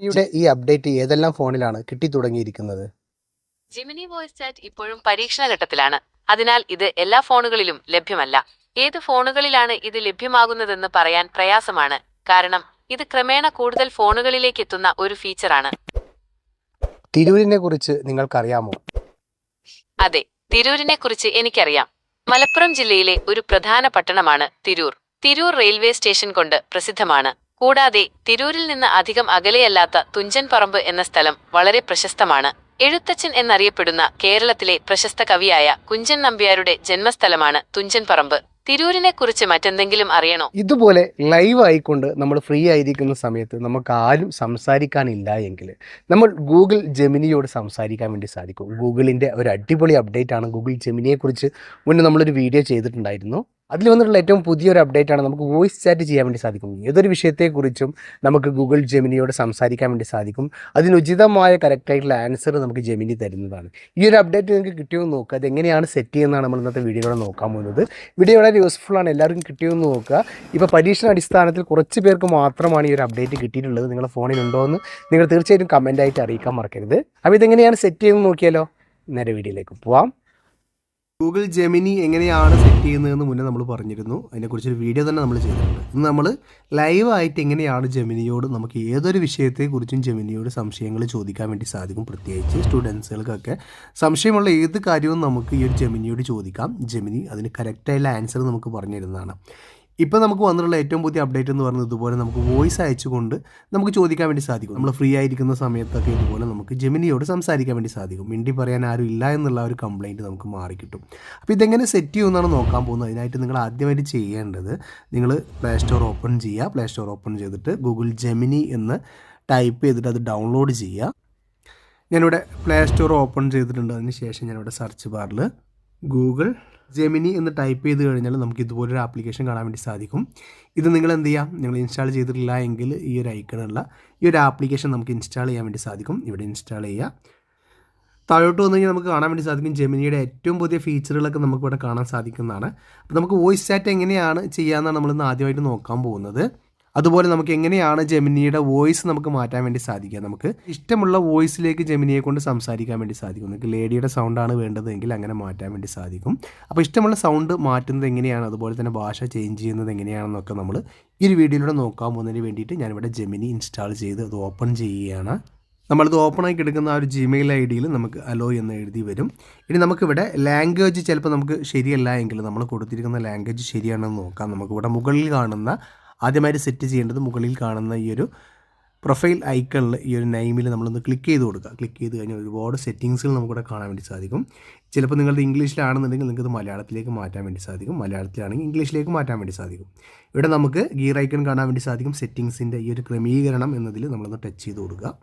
യുടെ ഈ അപ്ഡേറ്റ് ഏതെല്ലാം ഫോണിലാണ് കിട്ടി തുടങ്ങിയിരിക്കുന്നത്? ജിമിനി വോയിസ് ചാറ്റ് ഇപ്പോഴും പരീക്ഷണ ഘട്ടത്തിലാണ് അതിനാൽ ഇത് എല്ലാ ഫോണുകളിലും ലഭ്യമല്ല. ഏത് ഫോണുകളിലാണ് ഇത് ലഭ്യമാകുന്നതെന്ന് പറയാൻ പ്രയാസമാണ്. കാരണം ഇത് ക്രമേണ കൂടുതൽ ഫോണുകളിലേക്ക് എത്തുന്ന ഒരു ഫീച്ചറാണ് തിരൂരിനെ കുറിച്ച് നിങ്ങൾക്കറിയാമോ? അതെ തിരൂരിനെ കുറിച്ച് എനിക്കറിയാം. മലപ്പുറം ജില്ലയിലെ ഒരു പ്രധാന പട്ടണമാണ് തിരൂർ. തിരൂർ റെയിൽവേ സ്റ്റേഷൻ കൊണ്ട് പ്രസിദ്ധമാണ്. കൂടാതെ തിരൂരിൽ നിന്ന് അധികം അകലെയല്ലാത്ത തുഞ്ചൻ പറമ്പ് എന്ന സ്ഥലം വളരെ പ്രശസ്തമാണ്. എഴുത്തച്ഛൻ എന്നറിയപ്പെടുന്ന കേരളത്തിലെ പ്രശസ്ത കവിയായ കുഞ്ചൻ നമ്പ്യാരുടെ ജന്മസ്ഥലമാണ് തുഞ്ചൻ പറമ്പ് തിരൂരിനെ കുറിച്ച് മറ്റെന്തെങ്കിലും അറിയണോ? ഇതുപോലെ ലൈവ് ആയിക്കൊണ്ട് നമ്മൾ ഫ്രീ ആയിരിക്കുന്ന സമയത്ത് നമുക്ക് ആരും സംസാരിക്കാനില്ല എങ്കിൽ നമ്മൾ ഗൂഗിൾ ജെമിനിയോട് സംസാരിക്കാൻ വേണ്ടി സാധിക്കും. ഗൂഗിളിന്റെ ഒരു അടിപൊളി അപ്ഡേറ്റ് ആണ് ഗൂഗിൾ ജെമിനിയെ കുറിച്ച് മുന്നേ നമ്മളൊരു വീഡിയോ ചെയ്തിട്ടുണ്ടായിരുന്നു. അതിൽ വന്നിട്ടുള്ള ഏറ്റവും പുതിയൊരു അപ്ഡേറ്റ് ആണ് നമുക്ക് വോയിസ് ചാറ്റ് ചെയ്യാൻ വേണ്ടി സാധിക്കും. ഏതൊരു വിഷയത്തെക്കുറിച്ചും നമുക്ക് ഗൂഗിൾ ജെമിനിയോട് സംസാരിക്കാൻ വേണ്ടി സാധിക്കും. അതിന് ഉചിതമായ കറക്റ്റായിട്ടുള്ള ആൻസർ നമുക്ക് ജെമിനി തരുന്നതാണ്. ഈ ഒരു അപ്ഡേറ്റ് നിങ്ങൾക്ക് കിട്ടിയോ എന്ന് നോക്കുക അതെങ്ങനെയാണ് സെറ്റ് ചെയ്യുന്നതാണ് നമ്മൾ ഇന്നത്തെ വീഡിയോയിലൂടെ നോക്കാൻ പോകുന്നത്. വീഡിയോ വളരെ യൂസ്ഫുൾ ആണ്. എല്ലാവർക്കും കിട്ടിയോ എന്ന് നോക്കുക. ഇപ്പോൾ പരീക്ഷണ അടിസ്ഥാനത്തിൽ കുറച്ച് പേർക്ക് മാത്രമാണ് ഈ ഒരു അപ്ഡേറ്റ് കിട്ടിയിട്ടുള്ളത്. നിങ്ങളുടെ ഫോണിൽ ഉണ്ടോ എന്ന് നിങ്ങൾ തീർച്ചയായിട്ടും കമന്റായിട്ട് അറിയിക്കാൻ മറക്കരുത്. അപ്പോൾ ഇതെങ്ങനെയാണ് സെറ്റ് ചെയ്യുന്നത് നോക്കിയാലോ? നേരെ വീഡിയോയിലേക്ക് പോവാം. ഗൂഗിൾ ജെമിനി എങ്ങനെയാണ് സെറ്റ് ചെയ്യുന്നതെന്ന് മുന്നേ നമ്മൾ പറഞ്ഞിരുന്നു. അതിനെക്കുറിച്ചൊരു വീഡിയോ തന്നെ നമ്മൾ ചെയ്തിട്ടുണ്ട്. ഇന്ന് നമ്മൾ ലൈവായിട്ട് എങ്ങനെയാണ് ജെമിനിയോട് നമുക്ക് ഏതൊരു വിഷയത്തെക്കുറിച്ചും ജെമിനിയോട് സംശയങ്ങൾ ചോദിക്കാൻ വേണ്ടി സാധിക്കും പ്രത്യേകിച്ച് സ്റ്റുഡൻസുകൾക്കൊക്കെ സംശയമുള്ള ഏത് കാര്യവും നമുക്ക് ഈ ഒരു ജെമിനിയോട് ചോദിക്കാം. ജെമിനി അതിന് കറക്റ്റായിട്ടുള്ള ആൻസർ നമുക്ക് പറഞ്ഞു തരുന്നതാണ്. ഇപ്പോൾ നമുക്ക് വന്നിട്ടുള്ള ഏറ്റവും പുതിയ അപ്ഡേറ്റ് എന്ന് പറയുന്നത് ഇതുപോലെ നമുക്ക് വോയിസ് അയച്ചുകൊണ്ട് നമുക്ക് ചോദിക്കാൻ വേണ്ടി സാധിക്കും. നമ്മൾ ഫ്രീ ആയിരിക്കുന്ന സമയത്തൊക്കെ ഇതുപോലെ നമുക്ക് ജെമിനിയോട് സംസാരിക്കാൻ വേണ്ടി സാധിക്കും. മിണ്ടി പറയാൻ ആരും ഇല്ല എന്നുള്ള ഒരു കംപ്ലൈന്റ് നമുക്ക് മാറിക്കിട്ടും. അപ്പോൾ ഇതെങ്ങനെ സെറ്റ് ചെയ്യുമെന്നാണ് നോക്കാൻ പോകുന്നത്. അതിനായിട്ട് നിങ്ങൾ ആദ്യമായിട്ട് ചെയ്യേണ്ടത് നിങ്ങൾ പ്ലേ സ്റ്റോർ ഓപ്പൺ ചെയ്യുക. പ്ലേ സ്റ്റോർ ഓപ്പൺ ചെയ്തിട്ട് ഗൂഗിൾ ജെമിനി എന്ന് ടൈപ്പ് ചെയ്തിട്ട് അത് ഡൗൺലോഡ് ചെയ്യുക. ഞാനിവിടെ പ്ലേ സ്റ്റോർ ഓപ്പൺ ചെയ്തിട്ടുണ്ട്. അതിന് ശേഷം ഞാനിവിടെ സെർച്ച് ബാറിൽ ഗൂഗിൾ ജെമിനി എന്ന് ടൈപ്പ് ചെയ്ത് കഴിഞ്ഞാൽ നമുക്ക് ഇതുപോലൊരു ആപ്ലിക്കേഷൻ കാണാൻ വേണ്ടി സാധിക്കും. ഇത് നിങ്ങൾ എന്ത് ചെയ്യാം? നിങ്ങൾ ഇൻസ്റ്റാൾ ചെയ്തിട്ടില്ല എങ്കിൽ ഈ ഒരു ഐക്കണുള്ള ഈ ഒരു ആപ്ലിക്കേഷൻ നമുക്ക് ഇൻസ്റ്റാൾ ചെയ്യാൻ വേണ്ടി സാധിക്കും. ഇവിടെ ഇൻസ്റ്റാൾ ചെയ്യുക. താഴോട്ട് വന്നു കഴിഞ്ഞാൽ നമുക്ക് കാണാൻ വേണ്ടി സാധിക്കും ജെമിനിയുടെ ഏറ്റവും പുതിയ ഫീച്ചറുകളൊക്കെ നമുക്ക് ഇവിടെ കാണാൻ സാധിക്കുന്നതാണ്. അപ്പോൾ നമുക്ക് വോയിസ് ചാറ്റ് എങ്ങനെയാണ് ചെയ്യാമെന്നാണ് നമ്മളിന്ന് ആദ്യമായിട്ട് നോക്കാൻ പോകുന്നത്. അതുപോലെ നമുക്ക് എങ്ങനെയാണ് ജെമിനിയുടെ വോയിസ് നമുക്ക് മാറ്റാൻ വേണ്ടി സാധിക്കുക? നമുക്ക് ഇഷ്ടമുള്ള വോയിസിലേക്ക് ജെമിനിയെ കൊണ്ട് സംസാരിക്കാൻ വേണ്ടി സാധിക്കും. നിങ്ങൾക്ക് ലേഡിയുടെ സൗണ്ടാണ് വേണ്ടതെങ്കിൽ അങ്ങനെ മാറ്റാൻ വേണ്ടി സാധിക്കും. അപ്പോൾ ഇഷ്ടമുള്ള സൗണ്ട് മാറ്റുന്നത് എങ്ങനെയാണ്? അതുപോലെ തന്നെ ഭാഷ ചേഞ്ച് ചെയ്യുന്നത് എങ്ങനെയാണെന്നൊക്കെ നമ്മൾ ഈ ഒരു വീഡിയോയിലൂടെ നോക്കാൻ പോകുന്നതിന് വേണ്ടിയിട്ട് ഞാനിവിടെ ജെമിനി ഇൻസ്റ്റാൾ ചെയ്ത് അത് ഓപ്പൺ ചെയ്യുകയാണ്. നമ്മളിത് ഓപ്പൺ ആക്കി എടുക്കുന്ന ആ ഒരു ജിമെയിൽ ഐ ഡിയിൽ നമുക്ക് അലോ എന്ന് എഴുതി വരും. ഇനി നമുക്കിവിടെ ലാംഗ്വേജ് ചിലപ്പോൾ നമുക്ക് ശരിയല്ല എങ്കിൽ നമ്മൾ കൊടുത്തിരിക്കുന്ന ലാംഗ്വേജ് ശരിയാണെന്ന് നോക്കാം. നമുക്കിവിടെ മുകളിൽ കാണുന്ന ആദ്യമായിട്ട് സെറ്റ് ചെയ്യേണ്ടത് മുകളിൽ കാണുന്ന ഈ ഒരു പ്രൊഫൈൽ ഐക്കണിൽ ഈ ഒരു നെയിമിൽ നമ്മളൊന്ന് ക്ലിക്ക് ചെയ്ത് കൊടുക്കുക. ക്ലിക്ക് ചെയ്ത് കഴിഞ്ഞാൽ ഒരുപാട് സെറ്റിങ്സുകൾ നമുക്കിവിടെ കാണാൻ വേണ്ടി സാധിക്കും. ചിലപ്പോൾ നിങ്ങളുടെ ഇംഗ്ലീഷിലാണെന്നുണ്ടെങ്കിൽ നിങ്ങൾക്ക് മലയാളത്തിലേക്ക് മാറ്റാൻ വേണ്ടി സാധിക്കും. മലയാളത്തിലാണെങ്കിൽ ഇംഗ്ലീഷിലേക്ക് മാറ്റാൻ വേണ്ടി സാധിക്കും. ഇവിടെ നമുക്ക് ഗിയർ ഐക്കൺ കാണാൻ വേണ്ടി സാധിക്കും സെറ്റിങ്സിന്റെ ഈ ഒരു ക്രമീകരണം എന്നതിൽ നമ്മളൊന്ന് ടച്ച് ചെയ്ത് കൊടുക്കുക.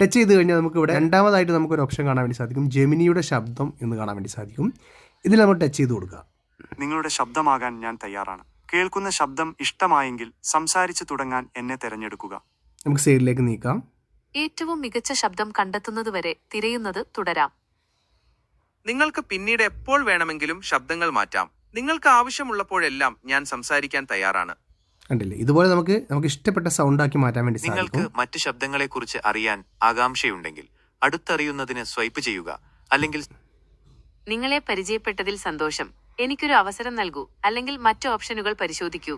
ടച്ച് ചെയ്ത് കഴിഞ്ഞാൽ നമുക്ക് ഇവിടെ രണ്ടാമതായിട്ട് നമുക്കൊരു ഓപ്ഷൻ കാണാൻ വേണ്ടി സാധിക്കും. ജെമിനിയുടെ ശബ്ദം എന്ന് കാണാൻ വേണ്ടി സാധിക്കും. ഇതിൽ നമ്മൾ ടച്ച് ചെയ്ത് കൊടുക്കുക. നിങ്ങളുടെ ശബ്ദമാകാൻ ഞാൻ തയ്യാറാണ്. കേൾക്കുന്ന ശബ്ദം ഇഷ്ടമായെങ്കിൽ സംസാരിച്ചു തുടങ്ങാൻ എന്നെ തെരഞ്ഞെടുക്കുക. നമുക്ക് സൈഡിലേക്ക് നീക്കാം. ഏറ്റവും മികച്ച ശബ്ദം കണ്ടെത്തുന്നത് വരെ തിരയുന്നത് തുടരാം. നിങ്ങൾക്ക് പിന്നീട് എപ്പോൾ വേണമെങ്കിലും ശബ്ദങ്ങൾ മാറ്റാം. നിങ്ങൾക്ക് ആവശ്യമുള്ളപ്പോഴെല്ലാം ഞാൻ സംസാരിക്കാൻ തയ്യാറാണ്. കണ്ടില്ലേ? ഇതുപോലെ നമുക്ക് നമുക്ക് ഇഷ്ടപ്പെട്ട സൗണ്ട് ആക്കി മാറ്റാൻ വേണ്ടി നിങ്ങൾക്ക് സാധിക്കും ശബ്ദങ്ങളെ കുറിച്ച് അറിയാൻ ആകാംക്ഷയുണ്ടെങ്കിൽ അടുത്തറിയുന്നതിന് സ്വൈപ്പ് ചെയ്യുക. അല്ലെങ്കിൽ നിങ്ങളെ പരിചയപ്പെട്ടതിൽ സന്തോഷം. എനിക്കൊരു അവസരം നൽകൂ. അല്ലെങ്കിൽ മറ്റു ഓപ്ഷനുകൾ പരിശോധിക്കൂ.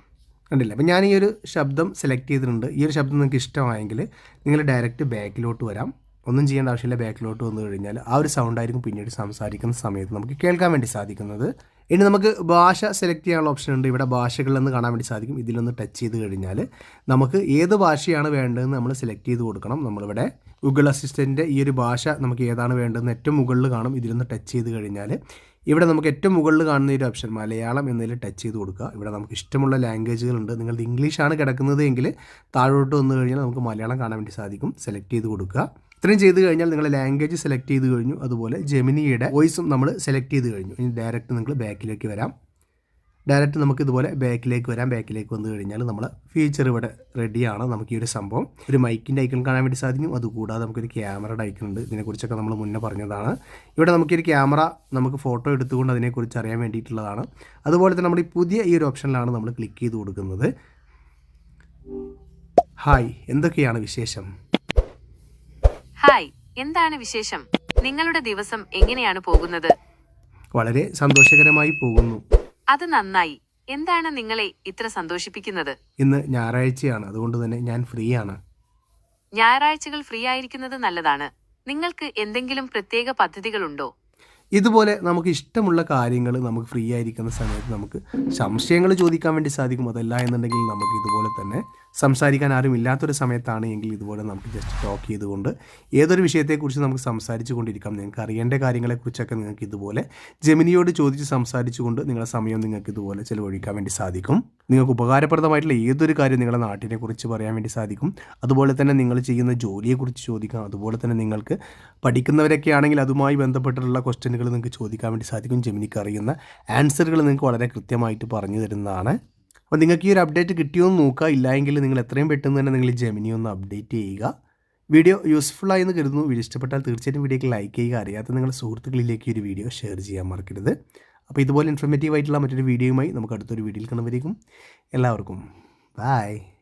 കണ്ടില്ല. അപ്പം ഞാൻ ഈ ഒരു ശബ്ദം സെലക്ട് ചെയ്തിട്ടുണ്ട്. ഈ ഒരു ശബ്ദം നിങ്ങൾക്ക് ഇഷ്ടമായെങ്കിൽ നിങ്ങൾ ഡയറക്റ്റ് ബാക്കിലോട്ട് വരാം. ഒന്നും ചെയ്യേണ്ട ആവശ്യമില്ല. ബാക്കിലോട്ട് വന്നു കഴിഞ്ഞാൽ ആ ഒരു സൗണ്ട് ആയിരിക്കും പിന്നീട് സംസാരിക്കുന്ന സമയത്ത് നമുക്ക് കേൾക്കാൻ വേണ്ടി സാധിക്കുന്നത്. ഇനി നമുക്ക് ഭാഷ സെലക്ട് ചെയ്യാനുള്ള ഓപ്ഷൻ ഉണ്ട്. ഇവിടെ ഭാഷകളിലെന്ന് കാണാൻ വേണ്ടി സാധിക്കും. ഇതിലൊന്ന് ടച്ച് ചെയ്ത് കഴിഞ്ഞാൽ നമുക്ക് ഏത് ഭാഷയാണ് വേണ്ടതെന്ന് നമ്മൾ സെലക്ട് ചെയ്ത് കൊടുക്കണം. നമ്മളിവിടെ ഗൂഗിൾ അസിസ്റ്റന്റിന്റെ ഈ ഒരു ഭാഷ നമുക്ക് ഏതാണ് വേണ്ടതെന്ന് ഏറ്റവും മുകളിൽ കാണും. ഇതിലൊന്ന് ടച്ച് ചെയ്ത് കഴിഞ്ഞാൽ ഇവിടെ നമുക്ക് ഏറ്റവും മുകളിൽ കാണുന്ന ഒരു ഓപ്ഷൻ മലയാളം എന്നതിൽ ടച്ച് ചെയ്ത് കൊടുക്കുക. ഇവിടെ നമുക്ക് ഇഷ്ടമുള്ള ലാംഗ്വേജുകളുണ്ട് നിങ്ങളുടെ ഇംഗ്ലീഷാണ് കിടക്കുന്നത് എങ്കിൽ താഴോട്ട് വന്നു കഴിഞ്ഞാൽ നമുക്ക് മലയാളം കാണാൻ വേണ്ടി സാധിക്കും. സെലക്ട് ചെയ്ത് കൊടുക്കുക. ഇത്രയും ചെയ്ത് കഴിഞ്ഞാൽ നിങ്ങൾ ലാംഗ്വേജ് സെലക്ട് ചെയ്ത് കഴിഞ്ഞു. അതുപോലെ ജെമിനിയുടെ വോയിസും നമ്മൾ സെലക്ട് ചെയ്ത് കഴിഞ്ഞു. ഇനി ഡയറക്റ്റ് നിങ്ങൾ ബാക്കിലേക്ക് വരാം. ഡയറക്റ്റ് നമുക്ക് ഇതുപോലെ ബാക്കിലേക്ക് വരാം. ബാക്കിലേക്ക് വന്നു കഴിഞ്ഞാൽ നമ്മൾ ഫീച്ചർ ഇവിടെ റെഡിയാണ് നമുക്ക് ഈ ഒരു സംഭവം ഒരു മൈക്കിന്റെ ഐക്കൺ കാണാൻ വേണ്ടി സാധിക്കും. അതുകൂടാതെ നമുക്കൊരു ക്യാമറയുടെ ഐക്കൺ ഉണ്ട്. ഇതിനെക്കുറിച്ചൊക്കെ നമ്മൾ മുന്നേ പറഞ്ഞതാണ്. ഇവിടെ നമുക്കൊരു ക്യാമറ നമുക്ക് ഫോട്ടോ എടുത്തുകൊണ്ട് അതിനെക്കുറിച്ച് അറിയാൻ വേണ്ടിയിട്ടുള്ളതാണ്. അതുപോലെ തന്നെ നമ്മൾ ഈ പുതിയ ഈ ഒരു ഓപ്ഷനിലാണ് നമ്മൾ ക്ലിക്ക് ചെയ്ത് കൊടുക്കുന്നത്. ഹായ് എന്തൊക്കെയാണ് വിശേഷം? ഹായ് എന്താണ് വിശേഷം? നിങ്ങളുടെ ദിവസം എങ്ങനെയാണ് പോകുന്നത്? വളരെ സന്തോഷകരമായി പോകുന്നു. അത് നന്നായി. എന്താണ് നിങ്ങളെ ഇത്ര സന്തോഷിപ്പിക്കുന്നത്? ഇന്ന് ഞായറാഴ്ചയാണ്. അതുകൊണ്ട് തന്നെ ഞാൻ ഫ്രീ ആണ് ഞായറാഴ്ചകൾ ഫ്രീ ആയിരിക്കുന്നത് നല്ലതാണ്. നിങ്ങൾക്ക് എന്തെങ്കിലും പ്രത്യേക പദ്ധതികളുണ്ടോ? ഇതുപോലെ നമുക്ക് ഇഷ്ടമുള്ള കാര്യങ്ങൾ നമുക്ക് ഫ്രീ ആയിരിക്കുന്ന സമയത്ത് നമുക്ക് സംശയങ്ങൾ ചോദിക്കാൻ വേണ്ടി സാധിക്കും. അതല്ല എന്നുണ്ടെങ്കിൽ നമുക്ക് ഇതുപോലെ തന്നെ സംസാരിക്കാൻ ആരും ഇല്ലാത്തൊരു സമയത്താണ് എങ്കിൽ ഇതുപോലെ നമുക്ക് ജസ്റ്റ് ടോക്ക് ചെയ്തുകൊണ്ട് ഏതൊരു വിഷയത്തെക്കുറിച്ച് നമുക്ക് സംസാരിച്ചു കൊണ്ടിരിക്കാം. നിങ്ങൾക്ക് അറിയേണ്ട കാര്യങ്ങളെക്കുറിച്ചൊക്കെ നിങ്ങൾക്ക് ഇതുപോലെ ജെമിനിയോട് ചോദിച്ച് സംസാരിച്ചുകൊണ്ട് നിങ്ങളുടെ സമയം നിങ്ങൾക്ക് ഇതുപോലെ ചിലവഴിക്കാൻ വേണ്ടി സാധിക്കും. നിങ്ങൾക്ക് ഉപകാരപ്രദമായിട്ടുള്ള ഏതൊരു കാര്യം നിങ്ങളുടെ നാട്ടിനെ കുറിച്ച് പറയാൻ വേണ്ടി സാധിക്കും. അതുപോലെ തന്നെ നിങ്ങൾ ചെയ്യുന്ന ജോലിയെക്കുറിച്ച് ചോദിക്കാം. അതുപോലെ തന്നെ നിങ്ങൾക്ക് പഠിക്കുന്നവരൊക്കെ ആണെങ്കിൽ അതുമായി ബന്ധപ്പെട്ടിട്ടുള്ള ക്വസ്റ്റ്യനുകൾ നിങ്ങൾക്ക് ചോദിക്കാൻ വേണ്ടി സാധിക്കും. ജെമിനിക്ക് അറിയുന്ന ആൻസറുകൾ നിങ്ങൾക്ക് വളരെ കൃത്യമായിട്ട് പറഞ്ഞു തരുന്നതാണ്. അപ്പോൾ നിങ്ങൾക്ക് ഈ ഒരു അപ്ഡേറ്റ് കിട്ടിയോ എന്ന് നോക്കുക. ഇല്ലായെങ്കിൽ നിങ്ങൾ എത്രയും പെട്ടെന്ന് തന്നെ നിങ്ങൾ ജെമിനി ഒന്ന് അപ്ഡേറ്റ് ചെയ്യുക. വീഡിയോ യൂസ്ഫുൾ ആയെന്ന് കരുതുന്നു. വീഡിയോ ഇഷ്ടപ്പെട്ടാൽ തീർച്ചയായിട്ടും വീഡിയോക്ക് ലൈക്ക് ചെയ്യുക. അറിയാത്ത നിങ്ങളുടെ സുഹൃത്തുക്കളിലേക്ക് ഒരു വീഡിയോ ഷെയർ ചെയ്യാൻ മറക്കരുത്. അപ്പോൾ ഇതുപോലെ ഇൻഫർമേറ്റീവ് ആയിട്ടുള്ള മറ്റൊരു വീഡിയോയുമായി നമുക്ക് അടുത്തൊരു വീഡിയോയിൽ കാണുമ്പോഴേക്കും എല്ലാവർക്കും ബൈ